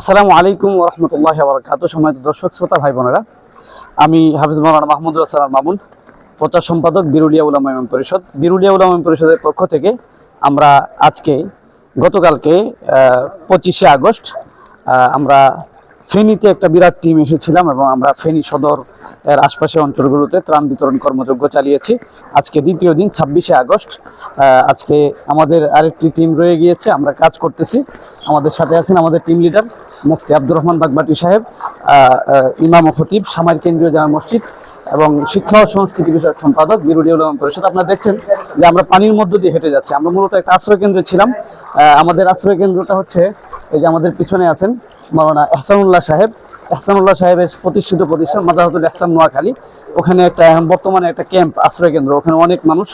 আসসালামু আলাইকুম রহমতুল্লাহ বরকাত সময় দর্শক, শ্রোতা, ভাই, বোনেরা, আমি হাফিজ মৌলানা মাহমুদুল সালাম মামুন, প্রচার সম্পাদক বিরুলিয়া উলামা ইমাম পরিষদ। বিরুলিয়া উলামা ইমাম পরিষদের পক্ষ থেকে আমরা আজকে, গতকালকে পঁচিশে আগস্ট আমরা ফেনীতে একটা বিরাট টিম এসেছিলাম এবং আমরা ফেনী সদর এর আশপাশে অঞ্চলগুলোতে ত্রাণ বিতরণ কর্মযজ্ঞ চালিয়েছি। আজকে দ্বিতীয় দিন, ছাব্বিশে আগস্ট আজকে আমাদের আরেকটি টিম রয়ে গিয়েছে। আমরা কাজ করতেছি। আমাদের সাথে আছেন আমাদের টিম লিডার মুফতি আব্দুর রহমান বাগবাটি সাহেব ইমাম ও খতিব, সামার কেন্দ্রীয় জামা মসজিদ এবং শিক্ষা ও সংস্কৃতি বিষয়ক সম্পাদক বিরোধী উলাম পরিষদ। আপনারা দেখছেন যে আমরা পানির মধ্য দিয়ে হেঁটে যাচ্ছি। আমরা মূলত একটা আশ্রয়কেন্দ্রে ছিলাম। আমাদের আশ্রয় কেন্দ্রটা হচ্ছে এই যে আমাদের পিছনে আছেন মৌলানা এহসানুল্লাহ সাহেব। এহসানুল্লাহ সাহেবের প্রতিষ্ঠিত প্রতিষ্ঠান মাদাহাতুল এহসান নোয়াখালী। ওখানে একটা এখন বর্তমানে একটা ক্যাম্প, আশ্রয় কেন্দ্র। ওখানে অনেক মানুষ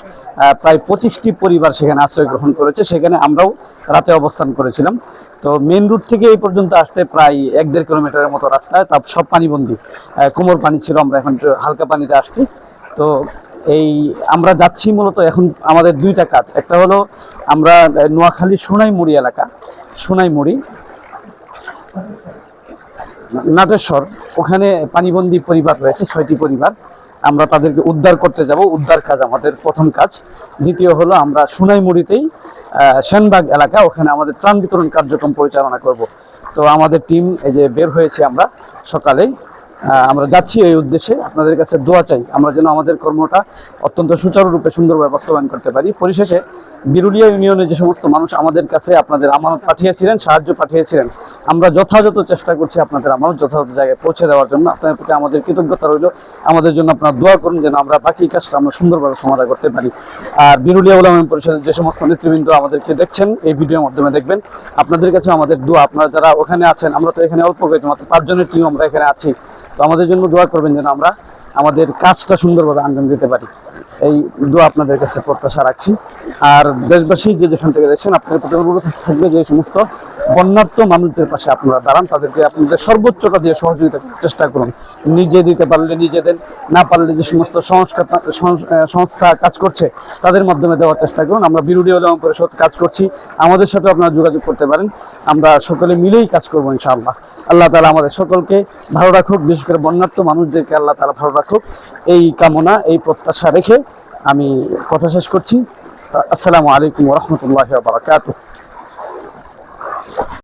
প্রায় পঁচিশটি পরিবার সেখানে আশ্রয় গ্রহণ করেছে। সেখানে আমরাও রাতে অবস্থান করেছিলাম। তো মেন রুট থেকে এই পর্যন্ত আসতে প্রায় এক দেড় কিলোমিটারের মতো রাস্তায় তা সব পানিবন্দি কোমর পানি ছিল, আমরা এখন হালকা পানিতে আসছি। তো এই আমরা যাচ্ছি মূলত এখন আমাদের দুইটা কাজ। একটা হলো আমরা নোয়াখালী সোনাইমুড়ি এলাকা, সোনাইমুড়ি। নাটেশ্বর, ওখানে পানিবন্দী পরিবার রয়েছে, ছয়টি পরিবার। আমরা তাদেরকে উদ্ধার করতে যাব, উদ্ধার কাজ আমাদের প্রথম কাজ। দ্বিতীয় হলো আমরা সোনাইমুড়িতেই সেনবাগ এলাকা, ওখানে আমাদের ত্রাণ বিতরণ কার্যক্রম পরিচালনা করব। তো আমাদের টিম এই যে বের হয়েছে আমরা সকালেই আমরা যাচ্ছি এই উদ্দেশ্যে। আপনাদের কাছে দোয়া চাই, আমরা যেন আমাদের কর্মটা অত্যন্ত সুচারুরূপে সুন্দরভাবে বাস্তবায়ন করতে পারি। পরিশেষে বিরুলিয়া ইউনিয়নে যে সমস্ত মানুষ আমাদের কাছে আপনাদের আমানত পাঠিয়েছিলেন, সাহায্য পাঠিয়েছিলেন, আমরা যথাযথ চেষ্টা করছি আপনাদের আমানত যথাযথ জায়গায় পৌঁছে দেওয়ার জন্য। আপনাদের প্রতি আমাদের কৃতজ্ঞতা রইল। আমাদের জন্য আপনারা দোয়া করুন যেন আমরা বাকি কাজটা আমরা সুন্দরভাবে সমাধান করতে পারি। আর বিরুলিয়া উলামা পরিষদের যে সমস্ত নেতৃবৃন্দ আমাদেরকে দেখছেন, এই ভিডিওর মাধ্যমে দেখবেন। আপনাদের কাছে আমাদের দোয়া, আপনারা যারা ওখানে আছেন, আমরা তো এখানে অল্প কয়েকজন মাত্র পাঁচজনের টিম আমরা এখানে আছি। তো আমাদের জন্য দোয়া করবেন যেন আমরা আমাদের কাজটা সুন্দরভাবে আঞ্জাম দিতে পারি। এই দোয়া আপনাদের কাছে প্রত্যাশা রাখছি। আর দেশবাসী যে যেখান থেকে দেখছেন, আপনাদের প্রতি অনুরোধ থাকবে যে সমস্ত বন্যার্থ মানুষদের পাশে আপনারা দাঁড়ান। তাদেরকে আপনাদের সর্বোচ্চটা দিয়ে সহযোগিতা চেষ্টা করুন। নিজে দিতে পারলে নিজে দেন, না পারলে যে সমস্ত সংস্কার সংস্থা কাজ করছে, তাদের মাধ্যমে দেওয়ার চেষ্টা করুন। আমরা বিরোধী উলামা পরিষদ কাজ করছি। আমাদের সাথে আপনারা যোগাযোগ করতে পারেন। আমরা সকলে মিলেই কাজ করব ইনশাআল্লাহ। আল্লাহ তালা আমাদের সকলকে ভালো রাখুক, বিশেষ করে বন্যার্থ মানুষদেরকে আল্লাহ তালা ভালো রাখুক। এই কামনা, এই প্রত্যাশা রেখে আমি কথা শেষ করছি। আসসালামু আলাইকুম রহমতুল্লাহ বারাকাতুহ।